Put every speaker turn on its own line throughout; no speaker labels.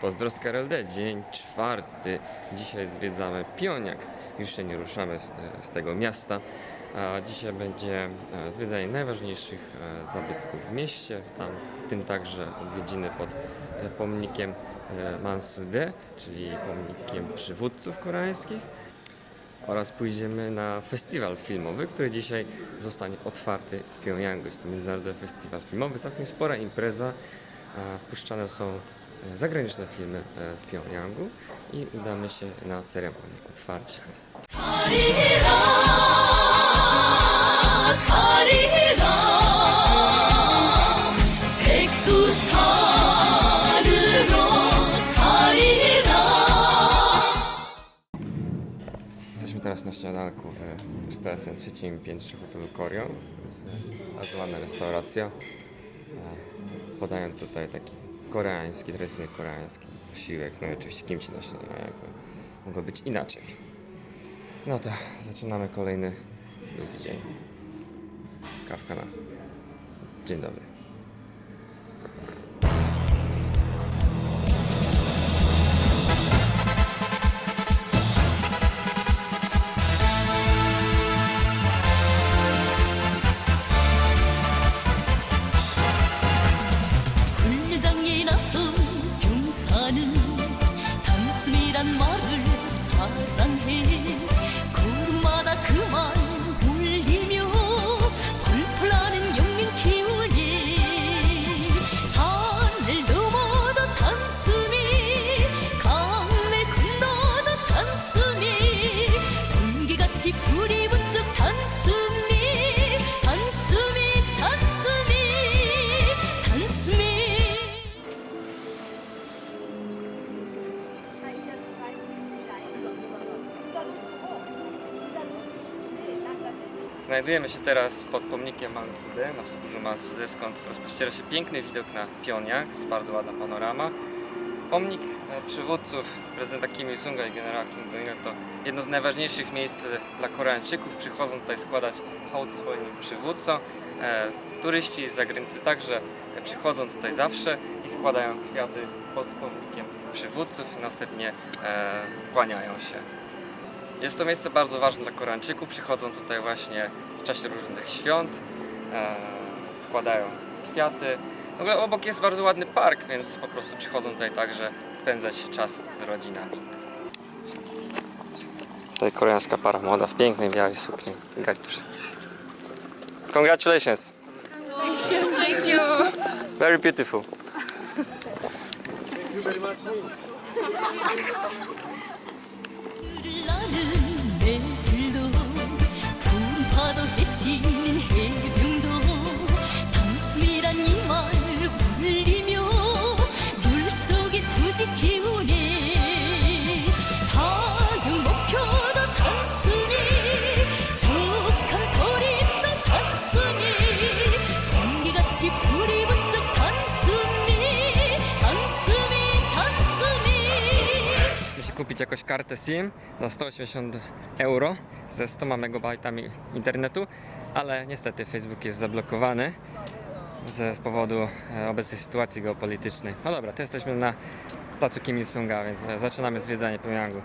Pozdro z KRLD, dzień czwarty. Dzisiaj zwiedzamy Pioniak. Już się nie ruszamy z, z tego miasta. A dzisiaj będzie e, zwiedzanie najważniejszych e, zabytków w mieście, tam, w tym także odwiedziny pod e, pomnikiem e, Mansudae, czyli pomnikiem przywódców koreańskich oraz pójdziemy na festiwal filmowy, który dzisiaj zostanie otwarty w Pjongjangu. Jest to Międzynarodowy Festiwal Filmowy, całkiem spora impreza. Puszczane są E, zagraniczne filmy e, w Pjongjangu i udamy się na ceremonię otwarcia. Jesteśmy teraz na śniadanku w restauracji na trzecim piętrze hotelu Korio. E, Azuana restauracja. Podają tutaj taki koreański, tradycyjny koreański posiłek. No i oczywiście kimchi na śniadanie. Jakby mogło być inaczej. No to zaczynamy kolejny drugi dzień. Kawka na dzień dobry.
번개같이 불이 번쩍 단숨이 단숨이 단숨이 단숨이
Znajdujemy się teraz pod pomnikiem Mansudae, na wzgórzu Mansudae, skąd rozpościera się piękny widok na Pjoniak, jest bardzo ładna panorama. Pomnik e, przywódców prezydenta Kim Il-sunga i generała Kim Jong-il to jedno z najważniejszych miejsc e, dla Koreańczyków. Przychodzą tutaj składać hołd swoim przywódcom. E, turyści z zagranicy także przychodzą tutaj zawsze i składają kwiaty pod pomnikiem przywódców i następnie kłaniają się. Jest to miejsce bardzo ważne dla Koreańczyków. Przychodzą tutaj właśnie w czasie różnych świąt, składają kwiaty. W ogóle obok jest bardzo ładny park, więc po prostu przychodzą tutaj także spędzać czas z rodzinami. Tutaj koreańska para młoda w pięknej białej sukni. Gadzisz. Congratulations.
Thank you.
Very beautiful.
나는 매들도 푸른 파도 헤치는 해병
Kupić jakąś kartę SIM za 180 euro ze 100 megabajtami internetu, ale niestety Facebook jest zablokowany z powodu e, obecnej sytuacji geopolitycznej. No dobra, to jesteśmy na placu Kim Il-sunga, więc zaczynamy zwiedzanie Pjongjangu.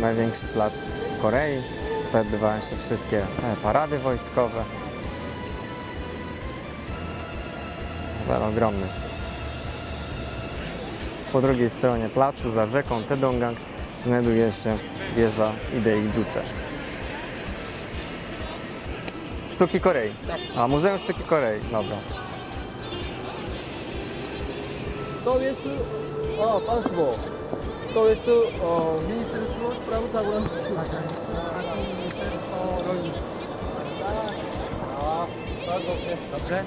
Największy plac Korei. Tutaj odbywają się wszystkie e, parady wojskowe. Ten ogromny. Po drugiej stronie placu, za rzeką Tedonggang, znajduje się wieża Idei Duce. Sztuki Korei. A, Muzeum Sztuki Korei, dobra.
To jest o, państwo. To jest o, Ministerstwo Spraw Zagranicznych. Ministerstwo Rolnictwa. A, bardzo dobrze.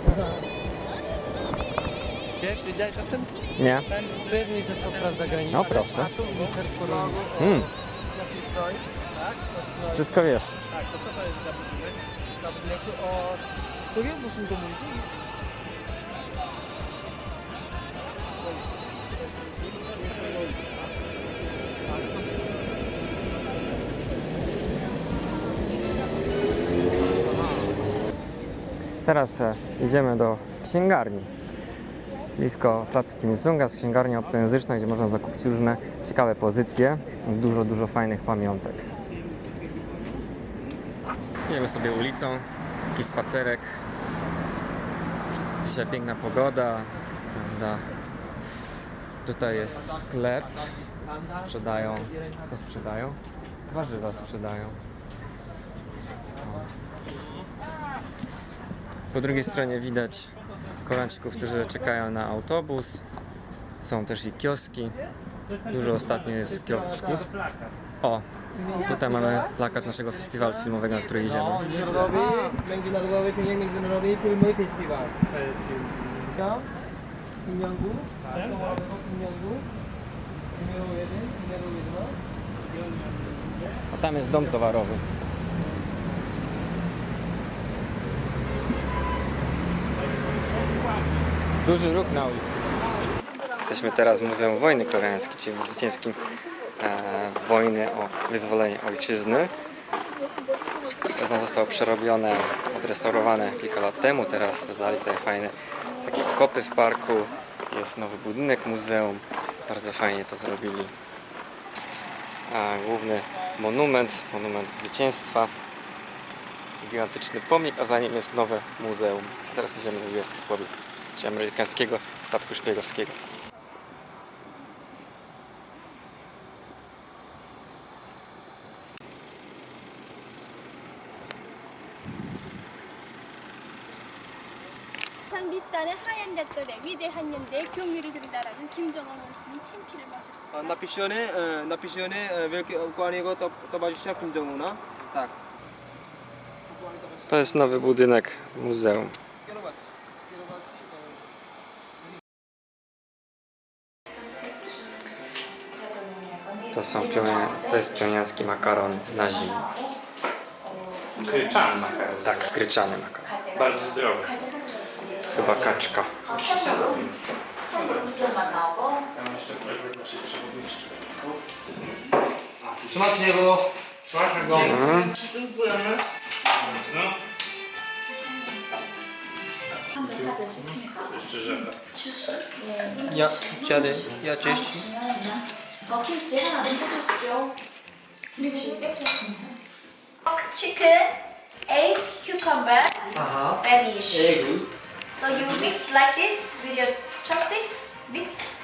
Wiesz, wiedziałeś o tym?
Nie?
Ten, tu jest Ministerstwo Spraw Zagranicznych.
No proszę.
A tu Ministerstwo Rolnictwa.
Mm,
stroj. Tak? to
wszystko wiesz.
Tak, to co to jest za budynek? Za budynek o... To wiem, bo są komuniki.
Teraz e, idziemy do księgarni. Blisko placu Kim Il-sunga jest gdzie można zakupić różne ciekawe pozycje. Dużo, dużo fajnych pamiątek. Idziemy sobie ulicą, taki spacerek. Dzisiaj piękna pogoda, prawda? Tutaj jest sklep. Sprzedają, co sprzedają? Warzywa sprzedają. Po drugiej stronie widać Koreańczyków, którzy czekają na autobus. Są też i kioski. Dużo ostatnio jest kiosków. O, tutaj mamy plakat naszego festiwalu filmowego, na który idziemy.
Międzynarodowy, Międzynarodowy Międzynarodowy Filmowy Festiwal. Kim Jong-gu, Kim Jong-gu, numer jeden, numer jeden.
A tam jest dom towarowy. Duży ruch na ulicy. Jesteśmy teraz w Muzeum Wojny Koreańskiej, czyli w zwycięskim e, wojny o wyzwolenie ojczyzny. Ono zostało przerobione, odrestaurowane kilka lat temu. Teraz dodali tutaj fajne takie kopy w parku. Jest nowy budynek muzeum. Bardzo fajnie to zrobili. Jest a, główny monument, monument zwycięstwa. Gigantyczny pomnik, a za nim jest nowe muzeum. Teraz idziemy do jest czy amerykańskiego statku szpiegowskiego.
상비단의 하얀 닷돌에 위대한 연대의 경의를 드리다라는 김정은 원신이 친피를 마셨습니다.
A napisane, e, napisane e, wielkie ukłaniego to, towarzysza Kim Jong-una. Tak.
To jest nowy budynek muzeum. To są pionia, to jest pioniacki makaron na zimę.
Gryczany makaron.
Tak, gryczany makaron.
Bardzo zdrowy.
Chyba kaczka.
Ja mam jeszcze prośbę dla Ciebie przewodniczki.
Smacznego.
Jeszcze rzepa.
Ja, dziady, ja cześć.
어, 김치 하나 넣어주십시오. 김치 뺏겼습니다. Chicken, eight cucumber, radish. So you mix like this with your chopsticks. Mix.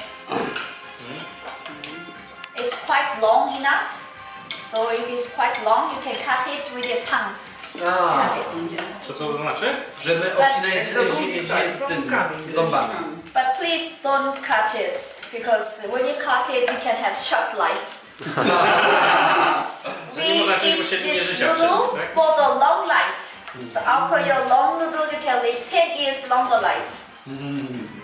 It's quite long enough. So if it's quite long, you can cut it with your tongue. Cut it.
Co to znaczy?
Żeby obcinać z, z, z, z tym ząbami.
But please don't cut it because when you cut it, you can have short life.
Że nie można się
eat this noodle for the long life. So after your long noodle, you can live 10 years longer life. Hmm.